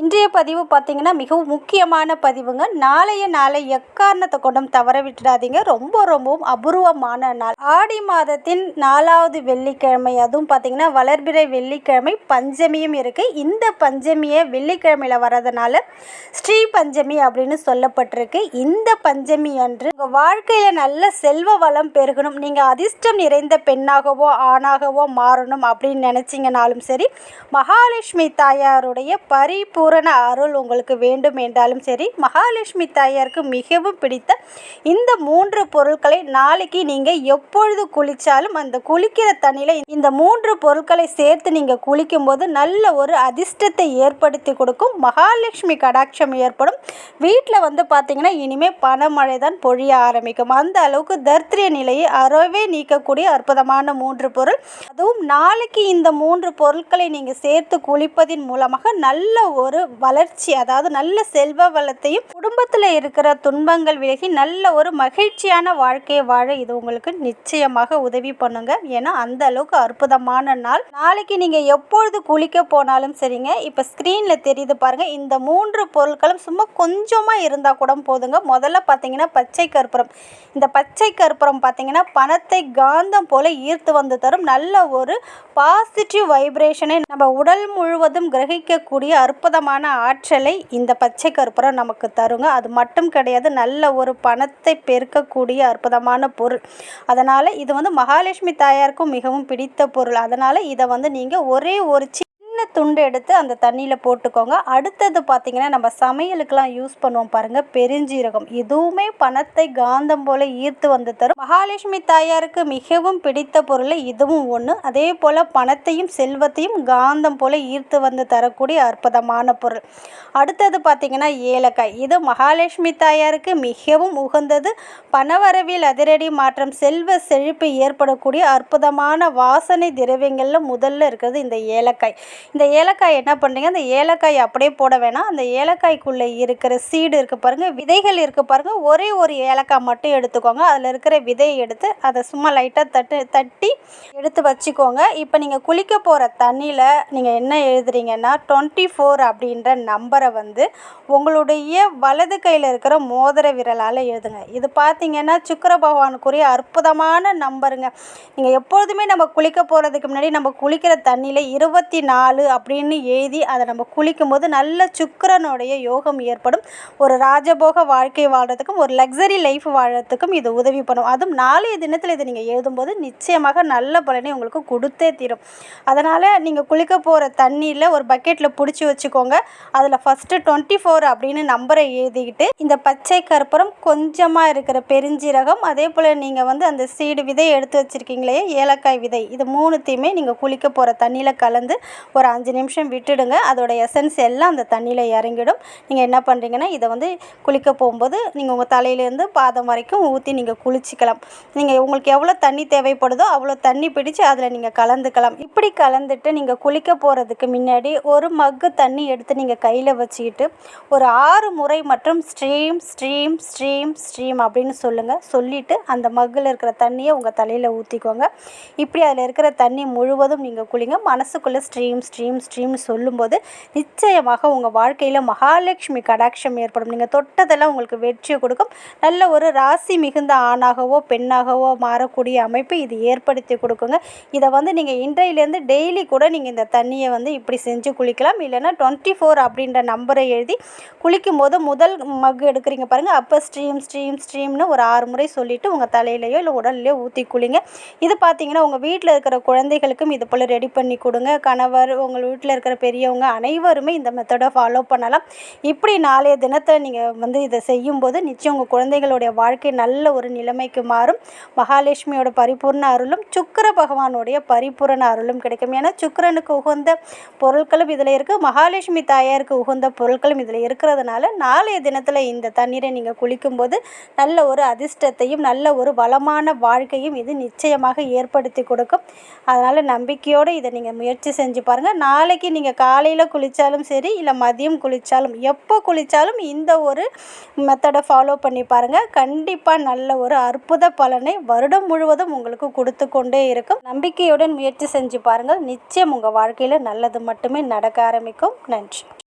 இன்றைய பதிவு பார்த்திங்கன்னா மிகவும் முக்கியமான பதிவுங்க. நாளைய நாளை எக்காரணத்தை கொண்டும் தவற விட்டுடாதீங்க ரொம்ப ரொம்பவும் அபூர்வமான நாள். ஆடி மாதத்தின் நாலாவது வெள்ளிக்கிழமை அதுவும் பார்த்திங்கன்னா வளர்பிறை வெள்ளிக்கிழமை பஞ்சமியும் இருக்குது இந்த பஞ்சமியை வெள்ளிக்கிழமையில் வர்றதுனால ஸ்ரீ பஞ்சமி அப்படின்னு சொல்லப்பட்டிருக்கு. இந்த பஞ்சமி அன்று உங்கள் வாழ்க்கையில் நல்ல செல்வ வளம் பெருகணும். நீங்கள் அதிர்ஷ்டம் நிறைந்த பெண்ணாகவோ ஆணாகவோ மாறணும் அப்படின்னு நினச்சிங்கனாலும் சரி மகாலட்சுமி தாயாருடைய பரிபூரண அருள் உங்களுக்கு வேண்டும் என்றாலும் சரி மகாலட்சுமி தாயாருக்கு மிகவும் பிடித்த இந்த மூன்று பொருட்களை நாளைக்கு நீங்கள் எப்பொழுது குளித்தாலும் அந்த குளிக்கிற தண்ணியில் இந்த மூன்று பொருட்களை சேர்த்து நீங்கள் குளிக்கும்போது நல்ல ஒரு அதிர்ஷ்டத்தை ஏற்படுத்தி கொடுக்கும். மகாலட்சுமி கடாட்சம் ஏற்படும். வீட்டில் வந்து பார்த்தீங்கன்னா இனிமேல் பணமழை தான் பொழிய ஆரம்பிக்கும். அந்த அளவுக்கு தரித்திரிய நிலையை அறவே நீக்கக்கூடிய அற்புதமான மூன்று பொருள். அதுவும் நாளைக்கு இந்த மூன்று பொருட்களை நீங்கள் சேர்த்து குளிப்பதின் மூலமாக நல்ல ஒரு ஒரு வளர்ச்சி அதாவது நல்ல செல்வ வளத்தையும் குடும்பத்தில் இருக்கிற துன்பங்கள் விலகி நல்ல ஒரு மகிழ்ச்சியான வாழ்க்கையை வாழ இது உங்களுக்கு நிச்சயமாக உதவி பண்ணுங்க. ஏன்னா அந்த அளவுக்கு அற்புதமான நாள். நாளைக்கு நீங்கள் எப்பொழுது குளிக்க போனாலும் சரிங்க. இப்போ ஸ்க்ரீனில் தெரியுது பாருங்க. இந்த மூன்று பொருட்களும் சும்மா கொஞ்சமாக இருந்தால் கூட போதுங்க. முதல்ல பார்த்தீங்கன்னா பச்சை கற்பூரம். இந்த பச்சை கற்பூரம் பார்த்தீங்கன்னா பணத்தை காந்தம் போல ஈர்த்து வந்து தரும். நல்ல ஒரு பாசிட்டிவ் வைப்ரேஷனை நம்ம உடல் முழுவதும் கிரகிக்கக்கூடிய அற்புதமான ஆற்றலை இந்த பச்சை கற்பூரம் நமக்கு தருங்க. அது மட்டும் கிடையாது நல்ல ஒரு பணத்தை பெருக்கக்கூடிய அற்புதமான பொருள். அதனால் இது வந்து மகாலட்சுமி தாயாருக்கும் மிகவும் பிடித்த பொருள். அதனால் இதை வந்து நீங்கள் ஒரே ஒரு சின்ன துண்டு எடுத்து அந்த தண்ணியில் போட்டுக்கோங்க. அடுத்தது பார்த்திங்கன்னா நம்ம சமையலுக்கெலாம் யூஸ் பண்ணுவோம் பாருங்கள் பெருஞ்சீரகம். இதுவுமே பணத்தை காந்தம் போல் ஈர்த்து வந்து தரும். மகாலட்சுமி தாயாருக்கு மிகவும் பிடித்த பொருள் இதுவும் ஒன்று அதே போல் பணத்தையும் செல்வத்தையும் காந்தம் போல் ஈர்த்து வந்து தரக்கூடிய அற்புதமான பொருள். அடுத்தது பார்த்திங்கன்னா ஏலக்காய். இது மகாலட்சுமி தாயாருக்கு மிகவும் உகந்தது. பணவரவில் அதிரடி மாற்றம் செல்வ செழிப்பு ஏற்படக்கூடிய அற்புதமான வாசனை திரவியங்களில் முதல்ல இருக்கிறது இந்த ஏலக்காய். இந்த ஏலக்காய் என்ன பண்ணுறீங்க அந்த ஏலக்காய் அப்படியே போட வேணாம். அந்த ஏலக்காய்க்குள்ளே இருக்கிற சீடு இருக்குது பாருங்கள் விதைகள் இருக்குது பாருங்கள் ஒரே ஒரு ஏலக்காய் மட்டும் எடுத்துக்கோங்க. அதில் இருக்கிற விதையை எடுத்து அதை சும்மா லைட்டாக தட்டு தட்டி எடுத்து வச்சுக்கோங்க. இப்போ நீங்கள் குளிக்க போகிற தண்ணியில் நீங்கள் என்ன எழுதுறீங்கன்னா டுவெண்ட்டி ஃபோர் அப்படின்ற நம்பரை வந்து உங்களுடைய வலது கையில் இருக்கிற மோதிர விரலால் எழுதுங்க. இது பார்த்தீங்கன்னா சுக்கர பகவானுக்குரிய அற்புதமான நம்பருங்க நீங்கள் எப்பொழுதுமே நம்ம குளிக்க போகிறதுக்கு முன்னாடி நம்ம குளிக்கிற தண்ணியில் இருபத்தி நாலு அப்படின்னு எழுதி அதை நம்ம குளிக்கும்போது நல்ல சுக்கரனுடைய யோகம் ஏற்படும். ஒரு ராஜபோக வாழ்க்கை வாழ்கிறதுக்கும் ஒரு லக்ஸரி லைஃப் வாழறதுக்கும் இது உதவி பண்ணும். அதுவும் நாளைய தினத்தில் இதை நீங்கள் எழுதும்போது நிச்சயமாக நல்ல பலனை உங்களுக்கு கொடுத்தே தீரும். அதனால் நீங்கள் குளிக்க போகிற தண்ணியில் ஒரு பக்கெட்டில் பிடிச்சி வச்சுக்கோங்க. அதில் ஃபஸ்ட்டு டுவெண்ட்டி ஃபோர் அப்படின்னு நம்பரை எழுதிக்கிட்டு இந்த பச்சை கற்பூரம் கொஞ்சமாக இருக்கிற பெருஞ்சீரகம் அதே போல் நீங்கள் வந்து அந்த சீடு விதை எடுத்து வச்சுருக்கீங்களே ஏலக்காய் விதை இது மூணுத்தையுமே நீங்கள் குளிக்க போகிற தண்ணியில் கலந்து ஒரு அஞ்சு நிமிஷம் விட்டுடுங்க. அதோட எசன்ஸ் எல்லாம் அந்த தண்ணியில் இறங்கிடும். நீங்கள் என்ன பண்ணுறீங்கன்னா இதை வந்து குளிக்க போகும்போது நீங்கள் உங்கள் தலையிலேருந்து பாதம் வரைக்கும் ஊற்றி நீங்கள் குளிச்சிக்கலாம். நீங்கள் உங்களுக்கு எவ்வளோ தண்ணி தேவைப்படுதோ அவ்வளோ தண்ணி பிடிச்சி அதில் நீங்கள் கலந்துக்கலாம். இப்படி கலந்துட்டு நீங்கள் குளிக்க போகிறதுக்கு முன்னாடி ஒரு மக்கு தண்ணி எடுத்து நீங்கள் கையில் வச்சுக்கிட்டு ஒரு ஆறு முறை மற்றும் ஸ்ட்ரீம் ஸ்ட்ரீம் ஸ்ட்ரீம் ஸ்ட்ரீம் அப்படின்னு சொல்லுங்கள் சொல்லிவிட்டு அந்த மக்கில் இருக்கிற தண்ணியை உங்கள் தலையில் ஊற்றிக்கோங்க இப்படி அதில் இருக்கிற தண்ணி முழுவதும் நீங்கள் குளிங்க. மனசுக்குள்ளே ஸ்ட்ரீம் ஸ்ட்ரீம் ஸ்ட்ரீம்னு சொல்லும்போது நிச்சயமாக உங்கள் வாழ்க்கையில் மகாலட்சுமி கடாட்சம் ஏற்படும். நீங்கள் தொட்டதெல்லாம் உங்களுக்கு வெற்றியை கொடுக்கும். நல்ல ஒரு ராசி மிகுந்த ஆணாகவோ பெண்ணாகவோ மாறக்கூடிய அமைப்பு இது ஏற்படுத்தி கொடுக்குங்க. இதை வந்து நீங்கள் இன்றையிலேருந்து டெய்லி கூட நீங்கள் இந்த தண்ணியை வந்து இப்படி செஞ்சு குளிக்கலாம். இல்லைன்னா டுவெண்ட்டி ஃபோர் அப்படின்ற நம்பரை எழுதி குளிக்கும்போது முதல் மக் எடுக்கிறீங்க பாருங்கள் அப்போ ஸ்ட்ரீம் ஸ்ட்ரீம் ஸ்ட்ரீம்னு ஒரு ஆறு முறை சொல்லிவிட்டு உங்கள் தலையிலையோ இல்லை உடல்லையோ ஊற்றி குளிங்க. இது பார்த்தீங்கன்னா உங்கள் வீட்டில் இருக்கிற குழந்தைகளுக்கும் இது போல் ரெடி பண்ணி கொடுங்க. கணவர் உங்கள் வீட்டில் இருக்கிற பெரியவங்க அனைவருமே இந்த மெத்தடை ஃபாலோ பண்ணலாம். இப்படி நாளைய தினத்தில் நீங்கள் வந்து இதை செய்யும்போது நிச்சயம் உங்கள் குழந்தைகளுடைய வாழ்க்கை நல்ல ஒரு நிலைமைக்கு மாறும். மகாலட்சுமியோட பரிபூர்ண அருளும் சுக்கர பகவானுடைய பரிபூரண அருளும் கிடைக்கும். ஏன்னா சுக்கரனுக்கு உகந்த பொருட்களும் இதில் இருக்குது மகாலட்சுமி தாயாருக்கு உகந்த பொருட்களும் இதில் இருக்கிறதுனால நாளைய தினத்தில் இந்த தண்ணீரை நீங்கள் குளிக்கும்போது நல்ல ஒரு அதிர்ஷ்டத்தையும் நல்ல ஒரு வளமான வாழ்க்கையும் இது நிச்சயமாக ஏற்படுத்தி கொடுக்கும். அதனால் நம்பிக்கையோடு இதை நீங்கள் முயற்சி செஞ்சு பாருங்கள் நாளைக்கு நீங்கள் காலையில் குளித்தாலும் சரி இல்லை மதியம் குளித்தாலும் எப்போ குளித்தாலும் இந்த ஒரு மெத்தடை ஃபாலோ பண்ணி பாருங்கள் கண்டிப்பாக நல்ல ஒரு அற்புத பலனை வருடம் முழுவதும் உங்களுக்கு கொடுத்து கொண்டே இருக்கும். நம்பிக்கையுடன் முயற்சி செஞ்சு பாருங்கள். நிச்சயம் உங்கள் வாழ்க்கையில் நல்லது மட்டுமே நடக்க ஆரம்பிக்கும். நன்றி.